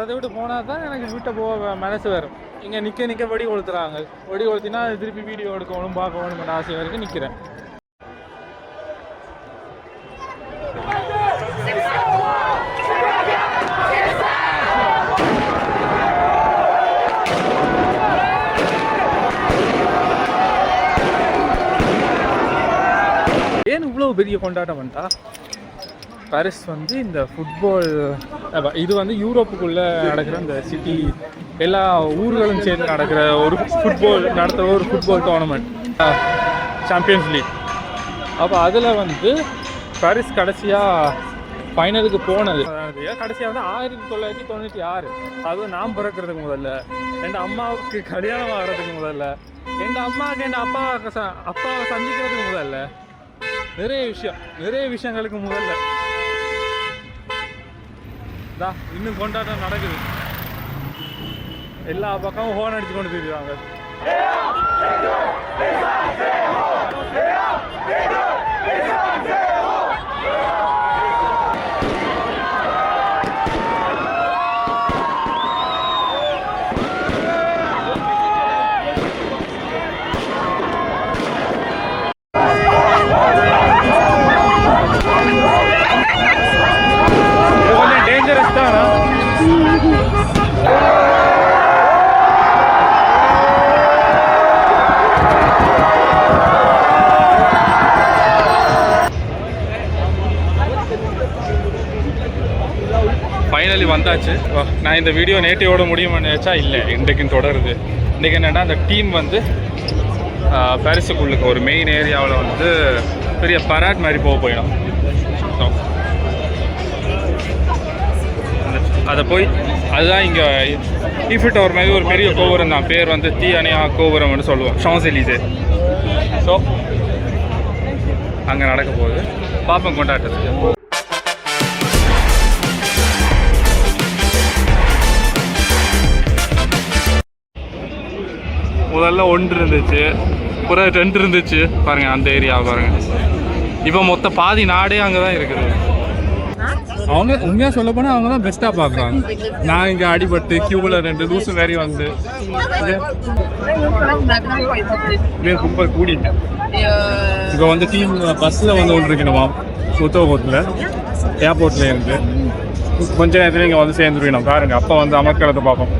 இடத்த விட்டு போனால் தான் எனக்கு வீட்டை போக மனசு வரும். இங்கே நிற்க நிற்க வெடி கொளுத்துறாங்க. வெடி கொளுத்தினா திருப்பி வீடியோ எடுக்கணும் பார்க்கணும் ஆசை வரைக்கும் நிற்கிறேன் ஏன் இவ்வளோ பெரிய கொண்டாட்டம் பண்ணிட்டா பாரிஸ் வந்து இந்த ஃபுட்பால் இது வந்து யூரோப்புக்குள்ளே நடக்கிற இந்த சிட்டி எல்லா ஊர்களும் சேர்ந்து நடக்கிற ஒரு ஃபுட்பால் நடத்துகிற ஒரு ஃபுட்பால் டோர்னமெண்ட் சாம்பியன்ஸ் லீக் அப்போ அதில் வந்து பாரிஸ் கடைசியாக ஃபைனலுக்கு போனது. கடைசியாக வந்து ஆயிரத்தி தொள்ளாயிரத்தி தொண்ணூற்றி ஆறு. அதுவும் நான் பிறக்கிறதுக்கு முதல்ல. என் அம்மாவுக்கு கல்யாணம் ஆகிறதுக்கு முதல்ல. என் அம்மாவுக்கு என் அப்பாவுக்கு ச அப்பாவை சந்திக்கிறதுக்கு முதல்ல. நிறைய விஷயம் நிறைய விஷயங்களுக்கு முதல்ல. தா இன்னும் கொண்டாட்டம் நடக்குது எல்லா பக்கமும் ஹோன் அடிச்சு கொண்டு போயிருக்காங்க இது ஃபைனலி வந்தாச்சு. நான் இந்த வீடியோ நேட்டிவோட முடியும்னு நினச்சா? இல்லை இன்றைக்கும் தொடருது. இன்றைக்கி என்னென்னா அந்த டீம் வந்து ஆஹ், பாரிஸுக்குள்ளுக்கு ஒரு மெயின் ஏரியாவில் வந்து பெரிய பராட் மாதிரி போக போயிடும். அதை போய் அதுதான் இங்கே ஈஃபில் டவர் மாதிரி ஒரு பெரிய கோபுரம் தான். பேர் வந்து தீ அணையா கோபுரம்னு சொல்லுவோம். ஷான்செலிசே ஸோ அங்கே நடக்க போகுது. பாப்பம் கொண்டாட்டத்துக்கு. முதல்ல ஒன்று இருந்துச்சு பிறகு ரெண்டு இருந்துச்சு பாருங்க அந்த ஏரியா பாருங்க. இப்போ மொத்த பாதி நாடே அங்கே தான் இருக்குது. அவங்க உண்மையாக சொல்ல போனால் அவங்க தான் பெஸ்ட்டாக பார்க்குறாங்க நான் இங்கே அடிபட்டு கியூவில் ரெண்டு லூசு வேறி வந்து. இதே கும்பல் கூடிட்டேன். இப்போ வந்து டீம் பஸ்ஸில் வந்து ஒன்று இருக்கணுமா புத்தகத்தில் ஏர்போர்ட்டில் இருந்து. கொஞ்ச நேரத்தில் இங்கே வந்து சேர்ந்துருக்கணும். பாருங்க அப்போ வந்து அமர்க்களத்தை பார்ப்போம்.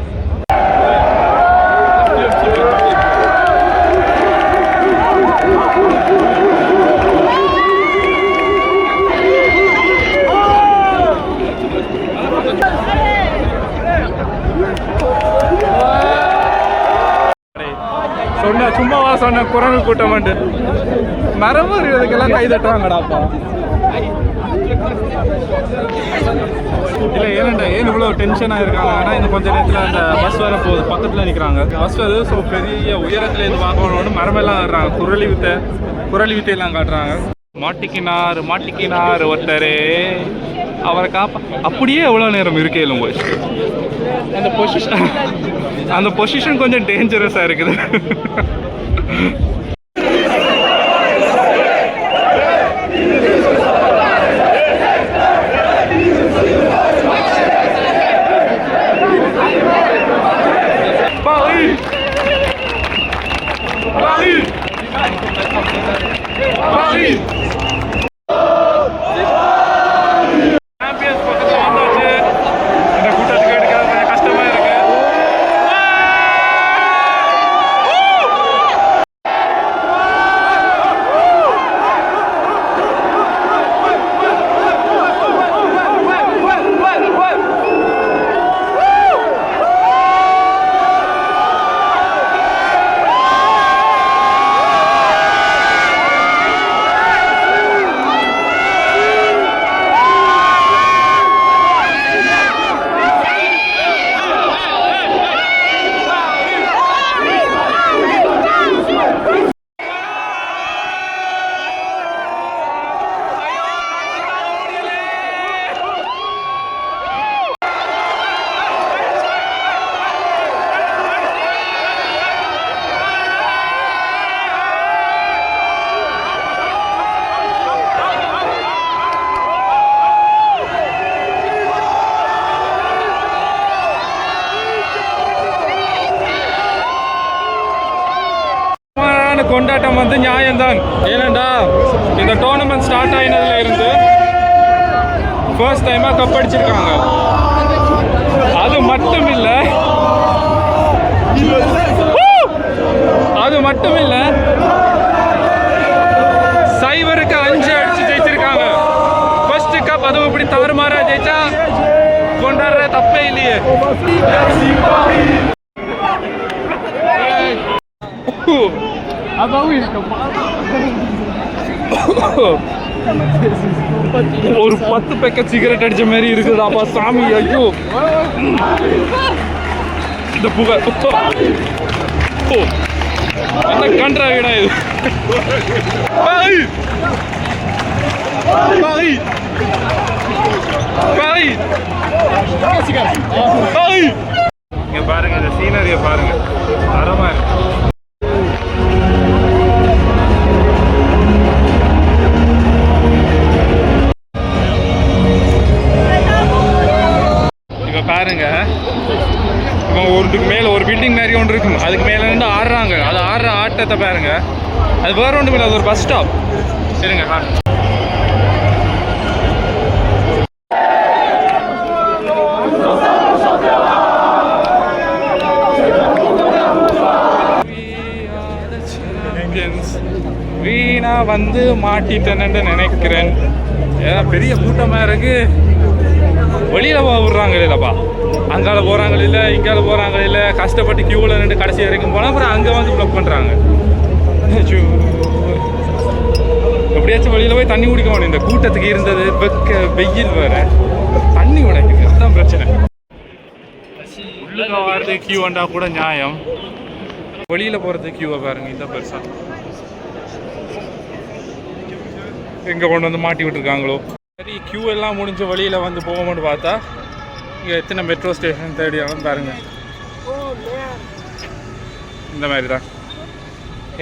சொன்ன சும்மாவா சொன்ன குரங்கு கூட்டம் வந்து. மரம் இருக்கிறதுக்கெல்லாம் கை தட்டுவாங்கடாப்பா இல்லை ஏனண்டா ஏன் இவ்வளோ டென்ஷனாக இருக்காங்க? ஆனால் இந்த கொஞ்ச நேரத்தில் அந்த பஸ் வர போகுது. பக்கத்தில் நிற்கிறாங்க பஸ் வருது ஸோ பெரிய உயரத்தில் இருந்து பார்க்கணும்னு மரமெல்லாம் வர்றாங்க குரலி வித்தை குரலி வித்தையெல்லாம் காட்டுறாங்க. மாட்டிக்கினார் மாட்டிக்கினார் ஒருத்தரே. அவரை காப்பா அப்படியே எவ்வளோ நேரம் இருக்கே போய் அந்த பொசிஷன் அந்த பொசிஷன் கொஞ்சம் டேஞ்சரஸாக இருக்குது. கொண்டாட்டம் வந்து நியாயம்தான். ஏனண்டா இந்த டோர்னமெண்ட் ஸ்டார்ட் ஆயினதுல இருந்து ஃபர்ஸ்ட் டைமாக கப் அடிச்சிருக்காங்க. அது மட்டும் இல்லை அது மட்டும் இல்லை சைவருக்கு அஞ்சு அடிச்சு ஜெயிச்சிருக்காங்க. ஃபர்ஸ்ட் கப் அதுவும் இப்படி தவறுமாறா ஜெயிச்சா கொண்டாடுற தப்பே இல்லையே. ஒரு பத்து பேக்கெட் சிகரெட் அடிச்ச மாதிரி இருக்குதாப்பா சாமி ஐயோ. இந்த புகழ் ஓ. என்ன கன்றா வீடா இது? பாய். பாய். பாய். பாய். இங்க பாருங்க இந்த சீனரியை பாருங்க. தரமா இருக்கு பாருங்கள் பாருங்க. இப்போ ஒருத்துக்கு மேலே ஒரு பில்டிங் மாதிரி ஒன்று இருக்கும் அதுக்கு மேலே இருந்து ஆடுறாங்க. அது ஆடுற ஆட்டத்தை பாருங்க. அது வேற ஒன்றும் இல்லை. அது ஒரு பஸ் ஸ்டாப் சரிங்க பாருங்க வீணாக வந்து மாட்டிட்டேன்னு நினைக்கிறேன். ஏன்னா பெரிய கூட்டமாக இருக்குது வெளியில் போக விடுறாங்க இல்லைப்பா அங்கால போகிறாங்க இல்லை இங்கால போகிறாங்க இல்லை கஷ்டப்பட்டு க்யூவில் நின்று கடைசி வரைக்கும் போனால் அப்புறம் அங்கே வந்து ப்ளக் பண்ணுறாங்க எப்படியாச்சும் வெளியில் போய் தண்ணி குடிக்க முடியும். இந்த கூட்டத்துக்கு இருந்தது வெக்க வெயில் வேறு. தண்ணி உடைக்குது. அதுதான் பிரச்சனை. உள்ளுக்க வர்றது கியூ வந்தா கூட நியாயம். வெளியில் போகிறது கியூவை பாருங்க இந்த பெருசாக எங்கே கொண்டு வந்து மாட்டி விட்டுருக்காங்களோ? சரி கியூ எல்லாம் முடிஞ்ச வழியில் வந்து போகும்போது பார்த்தா இங்கே எத்தனை மெட்ரோ ஸ்டேஷன் தேடியாலும் பாருங்க. இந்த மாதிரி தான்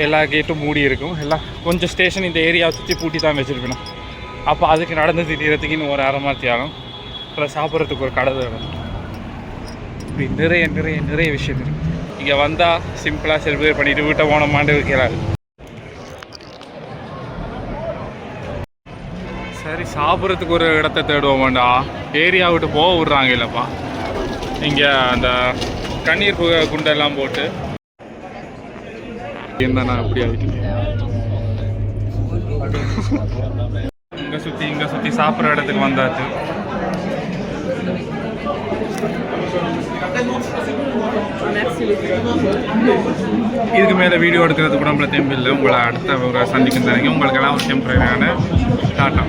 எல்லா கேட்டும் மூடி இருக்கும். எல்லாம் கொஞ்சம் ஸ்டேஷன் இந்த ஏரியாவை சுற்றி பூட்டி தான் வச்சிருக்கணும் அப்போ அதுக்கு நடந்து திடீரத்துக்கு இன்னும் ஒரு அரை மணி ஆகும் அப்புறம் சாப்பிட்றதுக்கு ஒரு கடை வேணும். இப்படி நிறைய நிறைய நிறைய விஷயம் இருக்குது இங்கே வந்தால் சிம்பிளாக செலிப்ரேட் பண்ணிவிட்டு வீட்டை போனோமாண்டு வைக்கிறாரு சாப்பிட்றதுக்கு ஒரு இடத்த தேடுவோம்டா ஏரியா விட்டு போக விட்றாங்க இல்லைப்பா. இங்கே அந்த கண்ணீர் புகை குண்டெல்லாம் போட்டு. என்ன நான் இப்படி ஆகிட்டு இங்கே சுற்றி இங்கே சுற்றி சாப்பிட்ற இடத்துக்கு வந்தாச்சு. இதுக்கு மேலே வீடியோ எடுக்கிறது கூட நம்மள தெம்பில்லை உங்களை அடுத்த சந்திக்கும் தரங்க உங்களுக்கெல்லாம் ஒரு டெம்பரரியான டாட்டா.